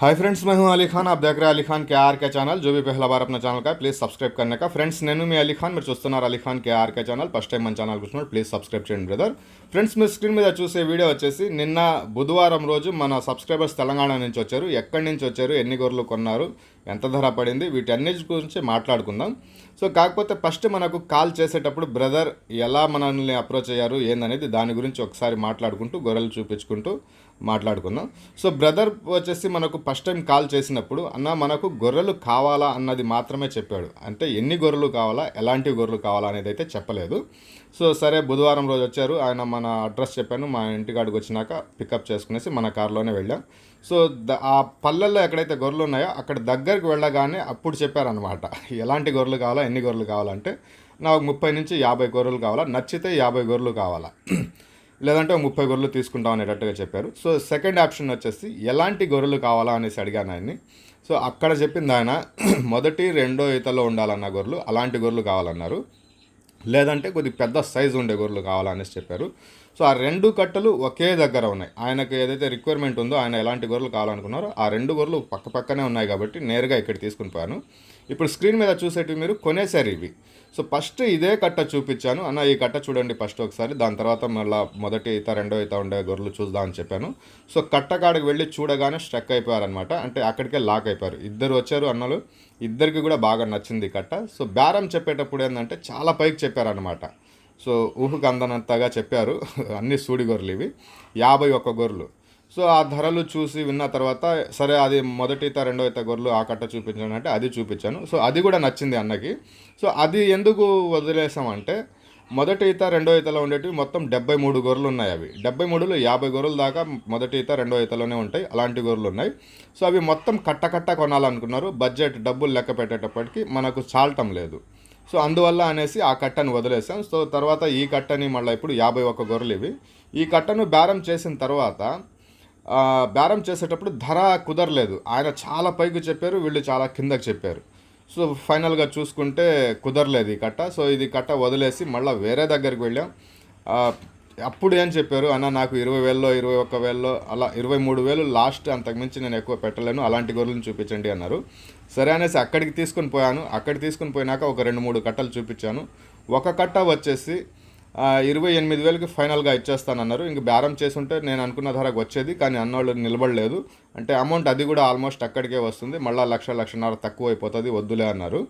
Hi friends मैं हूं अली खान आप देख रहे हैं अली खान के आर के चैनल जो भी पहला बार अपना ఛానల్ का ప్లీజ్ సబ్స్క్రైబ్ करने का ఫ్రెండ్స్ నేను మీ అలీ ఖాన్ మీరు చూస్తున్నారు Ali Khan K R K channel first time మన ఛానల్ చూస్తున్నారు ప్లీజ్ సబ్స్క్రైబ్ చేయండి బ్రదర్ ఫ్రెండ్స్ మీరు స్క్రీన్ మీద చూసే వీడియో వచ్చేసి నిన్న బుధవారం రోజు మన సబ్స్క్రైబర్స్ తెలంగాణ నుంచి వచ్చారు ఎక్కడి నుంచి వచ్చారు ఎన్ని గొర్రెలు కొన్నారు ఎంత ధర పడింది వీటన్నిటి గురించి మాట్లాడుకుందాం. సో కాకపోతే ఫస్ట్ మనకు కాల్ చేసేటప్పుడు బ్రదర్ ఎలా మనల్ని అప్రోచ్ అయ్యారు ఏందనేది దాని గురించి ఒకసారి మాట్లాడుకుంటూ గొర్రెలు చూపించుకుంటూ మాట్లాడుకుందాం. సో బ్రదర్ వచ్చేసి మనకు ఫస్ట్ టైం కాల్ చేసినప్పుడు అన్న మనకు గొర్రెలు కావాలా? అన్నది మాత్రమే చెప్పాడు. అంటే ఎన్ని గొర్రెలు కావాలా ఎలాంటి గొర్రెలు కావాలా అనేది అయితే చెప్పలేదు. సో సరే బుధవారం రోజు వచ్చారు. ఆయన మన అడ్రస్ చెప్పాను. మా ఇంటికాడికి వచ్చినాక పికప్ చేసుకునేసి మన కారులోనే వెళ్ళాం. సో ఆ పల్లెల్లో ఎక్కడైతే గొర్రెలు ఉన్నాయో అక్కడ దగ్గరికి వెళ్ళగానే అప్పుడు చెప్పారనమాట ఎలాంటి గొర్రెలు కావాలా ఎన్ని గొర్రెలు కావాలంటే నాకు ముప్పై నుంచి యాభై గొర్రెలు కావాలా నచ్చితే యాభై గొర్రెలు కావాలా. లేదంటే ముప్పై గొర్రెలు తీసుకుంటాం అనేటట్టుగా చెప్పారు. సో సెకండ్ ఆప్షన్ వచ్చేసి ఎలాంటి గొర్రెలు కావాలా అనేసి అడిగాను ఆయన్ని. సో అక్కడ చెప్పింది ఆయన మొదటి రెండో ఈతలో ఉండాలన్న గొర్రెలు అలాంటి గొర్రెలు కావాలన్నారు. లేదంటే కొద్ది పెద్ద సైజు ఉండే గొర్రెలు కావాలనేసి చెప్పారు. సో ఆ రెండు కట్టలు ఒకే దగ్గర ఉన్నాయి. ఆయనకు ఏదైతే రిక్వైర్మెంట్ ఉందో ఆయన ఎలాంటి గొర్రెలు కావాలనుకున్నారో ఆ రెండు గొర్రెలు పక్క పక్కనే ఉన్నాయి కాబట్టి నేరుగా ఇక్కడ తీసుకుని పోయాను. ఇప్పుడు స్క్రీన్ మీద చూసేటివి మీరు కొనేసారు ఇవి. సో ఫస్ట్ ఇదే కట్ట చూపించాను. అన్న ఈ కట్ట చూడండి ఫస్ట్ ఒకసారి. దాని తర్వాత మళ్ళీ మొదటి ఈత రెండో ఈత ఉండే గొర్రెలు చూద్దాం అని చెప్పాను. సో కట్ట కాడికి వెళ్ళి చూడగానే స్ట్రక్ అయిపోయారనమాట అంటే అక్కడికే లాక్ అయిపోయారు. ఇద్దరు వచ్చారు అన్నలు. ఇద్దరికి కూడా బాగా నచ్చింది కట్ట. సో బేరం చెప్పేటప్పుడు ఏంటంటే చాలా పైకి చెప్పారనమాట సో ఊహకు అందనంతగా చెప్పారు. అన్ని సూడి గొర్రెలు ఇవి. యాభై ఒక్క గొర్రెలు. సో ఆ ధరలు చూసి విన్న తర్వాత సరే అది మొదటి ఈత రెండో గొర్రెలు ఆ కట్ట చూపించాను అంటే అది చూపించాను. సో అది కూడా నచ్చింది అన్నకి. సో అది ఎందుకు వదిలేసామంటే మొదటి ఈత రెండో ఈతలో ఉండేటివి మొత్తం డెబ్బై మూడు గొర్రెలు ఉన్నాయి అవి. డెబ్బై మూడులో యాభై గొర్రెలు దాకా మొదటి ఈత రెండో ఈతలోనే ఉంటాయి. అలాంటి గొర్రెలు ఉన్నాయి. సో అవి మొత్తం కట్ట కట్ట కొనాలనుకున్నారు. బడ్జెట్ డబ్బులు లెక్క పెట్టేటప్పటికి మనకు చాలటం లేదు. సో అందువల్ల అనేసి ఆ కట్టను వదిలేసాం. సో తర్వాత ఈ కట్టని మళ్ళీ ఇప్పుడు యాభై ఒక్క గొర్రెలు ఇవి. ఈ కట్టను బేరం చేసిన తర్వాత బేరం చేసేటప్పుడు ధర కుదరలేదు. ఆయన చాలా పైకి చెప్పారు వీళ్ళు చాలా కిందకి చెప్పారు. సో ఫైనల్గా చూసుకుంటే కుదరలేదు ఈ కట్ట. సో ఇది కట్ట వదిలేసి మళ్ళీ వేరే దగ్గరికి వెళ్ళాం. అప్పుడు ఏం చెప్పారు? అన్న నాకు ఇరవై వేలలో ఇరవై ఒక్క వేలలో అలా ఇరవై మూడు వేలు లాస్ట్ అంతకుమించి నేను ఎక్కువ పెట్టలేను అలాంటి గొర్రెలను చూపించండి అన్నారు. సరే అనేసి అక్కడికి తీసుకొని పోయాను. అక్కడికి తీసుకుని పోయినాక ఒక రెండు మూడు కట్టలు చూపించాను. ఒక కట్ట వచ్చేసి ఇరవై ఎనిమిది వేలకి ఫైనల్గా ఇచ్చేస్తానన్నారు. ఇంక బేరం చేసుంటే నేను అనుకున్న ధరకు వచ్చేది కానీ అన్నోళ్ళు నిలబడలేదు. అంటే అమౌంట్ అది కూడా ఆల్మోస్ట్ అక్కడికే వస్తుంది. మళ్ళీ లక్ష లక్షన్నర తక్కువ అయిపోతుంది వద్దులే అన్నారు.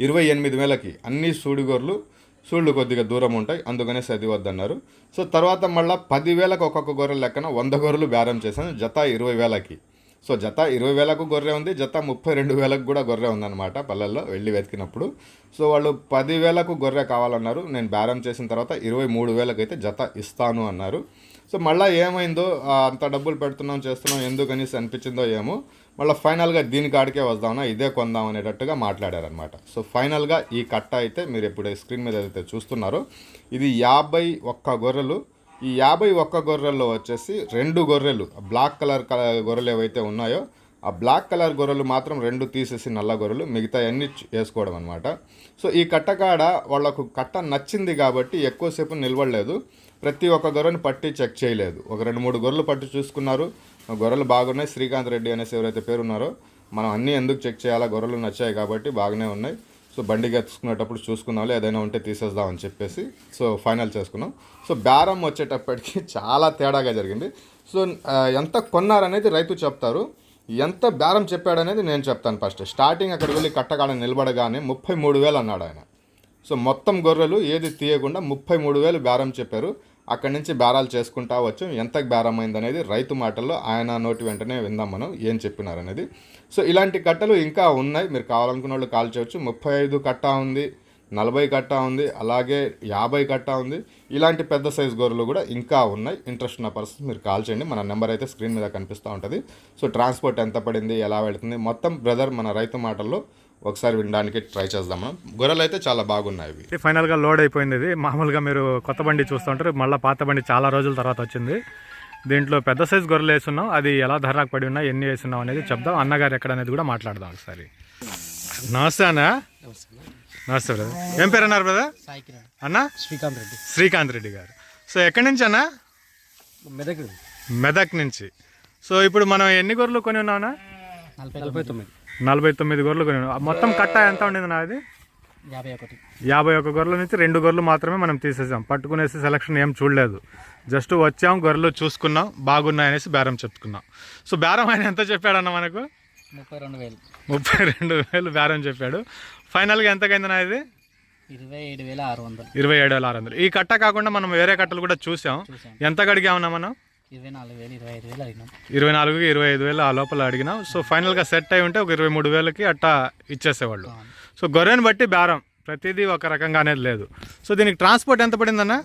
ఇరవై ఎనిమిది వేలకి అన్ని సూడిగొర్లు సూళ్ళు కొద్దిగా దూరం ఉంటాయి అందుకనే అది వద్దన్నారు సో తర్వాత మళ్ళీ పదివేలకు ఒక్కొక్క గొర్రె లెక్కన వంద గొర్రెలు బేరం చేశాను జత ఇరవై వేలకి. సో జత ఇరవై వేలకు గొర్రె ఉంది జత ముప్పై రెండు వేలకు కూడా గొర్రె ఉందన్నమాట పల్లెల్లో వెళ్ళి వెతికినప్పుడు. సో వాళ్ళు పదివేలకు గొర్రె కావాలన్నారు నేను బేరం చేసిన తర్వాత ఇరవై మూడు వేలకు అయితే జత ఇస్తాను అన్నారు. సో మళ్ళీ ఏమైందో అంత డబ్బులు పెడుతున్నాం చేస్తున్నాం ఎందుకనేసి అనిపించిందో ఏమో మళ్ళీ ఫైనల్గా దీని కాడికే వద్దామన్నా ఇదే కొందాం అనేటట్టుగా మాట్లాడారనమాట సో ఫైనల్గా ఈ కట్ట అయితే మీరు ఇప్పుడు స్క్రీన్ మీద అయితే చూస్తున్నారో ఇది యాభై ఒక్క గొర్రెలు ఈ యాభై ఒక్క గొర్రెల్లో వచ్చేసి రెండు గొర్రెలు బ్లాక్ కలర్ కలర్ గొర్రెలు ఏవైతే ఉన్నాయో ఆ బ్లాక్ కలర్ గొర్రెలు మాత్రం రెండు తీసేసి నల్ల గొర్రెలు మిగతా అన్ని వేసుకోవడం అనమాట సో ఈ కట్టకాడ వాళ్ళకు కట్ట నచ్చింది కాబట్టి ఎక్కువసేపు నిలబడలేదు. ప్రతి ఒక్క గొర్రెని పట్టి చెక్ చేయలేదు. ఒక రెండు మూడు గొర్రెలు పట్టి చూసుకున్నారు. గొర్రెలు బాగున్నాయి. శ్రీకాంత్ రెడ్డి అనేసి ఎవరైతే పేరున్నారో మనం అన్నీ ఎందుకు చెక్ చేయాలా? గొర్రెలు నచ్చాయి కాబట్టి బాగానే ఉన్నాయి. సో బండి ఎత్తుకునేటప్పుడు చూసుకున్నాం ఏదైనా ఉంటే తీసేద్దాం అని చెప్పేసి సో ఫైనల్ చేసుకున్నాం. సో బేరం వచ్చేటప్పటికి చాలా తేడాగా జరిగింది. సో ఎంత కొన్నారనేది రైతు చెప్తారు. ఎంత బేరం చెప్పాడనేది నేను చెప్తాను ఫస్ట్. స్టార్టింగ్ అక్కడికి వెళ్ళి కట్టగాడ నిలబడగానే ముప్పై మూడు వేలు అన్నాడు ఆయన. సో మొత్తం గొర్రెలు ఏది తీయకుండా ముప్పై మూడు వేలు బేరం చెప్పారు. అక్కడి నుంచి బేరాలు చేసుకుంటా వచ్చు. ఎంత బేరమైంది అనేది రైతు మాటల్లో ఆయన నోటి వెంటనే విందాం మనం ఏం చెప్పినారనేది. సో ఇలాంటి కట్టలు ఇంకా ఉన్నాయి. మీరు కావాలనుకున్న వాళ్ళు కాల్ చేయవచ్చు ముప్పై ఐదు కట్ట ఉంది నలభై కట్ట ఉంది అలాగే యాభై కట్ట ఉంది. ఇలాంటి పెద్ద సైజ్ గొర్రెలు కూడా ఇంకా ఉన్నాయి. ఇంట్రెస్ట్ ఉన్న పర్సన్ మీరు కాల్ చేయండి. మన నెంబర్ అయితే స్క్రీన్ మీద కనిపిస్తూ ఉంటుంది. సో ట్రాన్స్పోర్ట్ ఎంత పడింది ఎలా వెళుతుంది మొత్తం బ్రదర్ మన రైతు మాటల్లో ఒకసారి వినడానికి ట్రై చేద్దాం మనం. గొర్రెలు అయితే చాలా బాగున్నాయి ఇవి. ఇది ఫైనల్గా లోడ్ అయిపోయింది ఇది. మామూలుగా మీరు కొత్త బండి చూస్తుంటారు మళ్ళీ పాత బండి చాలా రోజుల తర్వాత వచ్చింది. దీంట్లో పెద్ద సైజ్ గొర్రెలు వేసున్నాం. అది ఎలా ధరకు పడి ఉన్నా ఎన్ని వేసున్నాం అనేది చెప్దాం. అన్నగారు ఎక్కడ అనేది కూడా మాట్లాడదాం ఒకసారి. నమస్తే అన్న. నమస్తే బ్రదర్ ఏం పేరు అన్నారు బ్రదర్ అన్న? శ్రీకాంత్ రెడ్డి. శ్రీకాంత్ రెడ్డి గారు. సో ఎక్కడి నుంచి అన్న? మెదక్ మెదక్ నుంచి. సో ఇప్పుడు మనం ఎన్ని గొర్రెలు కొని ఉన్నావునా నలభై తొమ్మిది. నలభై తొమ్మిది గొర్రెలు కొని ఉన్నాం మొత్తం కట్ట ఎంత ఉండింది నా అది యాభై ఒకటి. యాభై ఒక్క గొర్రెల నుంచి రెండు గొర్రెలు మాత్రమే మనం తీసేసాం. పట్టుకునేసి సెలక్షన్ ఏం చూడలేదు. జస్ట్ వచ్చాం గొర్రెలు చూసుకున్నాం బాగున్నాయనేసి బేరం చెప్పుకున్నాం. సో బేరం ఆయన ఎంత చెప్పాడన్న మనకు? ముప్పై రెండు వేలు. ముప్పై రెండు వేలు బేరం చెప్పాడు. ఫైనల్గా ఎంతకైంది నా ఇది ఇరవై ఏడు వేల ఆరు వందలు. ఇరవై ఏడు వేల ఆరు వందలు. ఈ కట్ట కాకుండా మనం వేరే కట్టలు కూడా చూసాం. చూసాం. ఎంత అడిగామన్నా మనం? ఇరవై నాలుగు ఇరవై ఐదు వేలు ఆ లోపల అడిగినాం. సో ఫైనల్గా సెట్ అయి ఉంటే ఒక ఇరవై మూడు వేలకి అట్టా ఇచ్చేసేవాళ్ళు. సో గొర్రెని బట్టి బేరం ప్రతిదీ ఒక రకంగా అనేది లేదు. సో దీనికి ట్రాన్స్పోర్ట్ ఎంత పడిందన్న?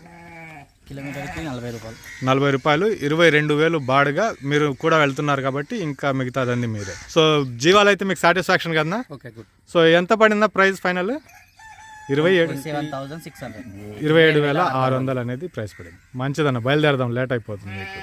కిలోమీటర్కి నలభై రూపాయలు. నలభై రూపాయలు ఇరవై రెండు వేలు బాడుగా మీరు కూడా వెళ్తున్నారు కాబట్టి ఇంకా మిగతాదండి మీరే. సో జీవాలు అయితే మీకు సాటిస్ఫాక్షన్ కదా ఓకే గుడ్. సో ఎంత పడిందా ప్రైస్ ఫైనల్? ఇరవై ఏడు ఇరవై ఏడు వేల ఆరు వందలు అనేది ప్రైస్ పడింది. మంచిదన్న బయలుదేరదాం లేట్ అయిపోతుంది మీకు.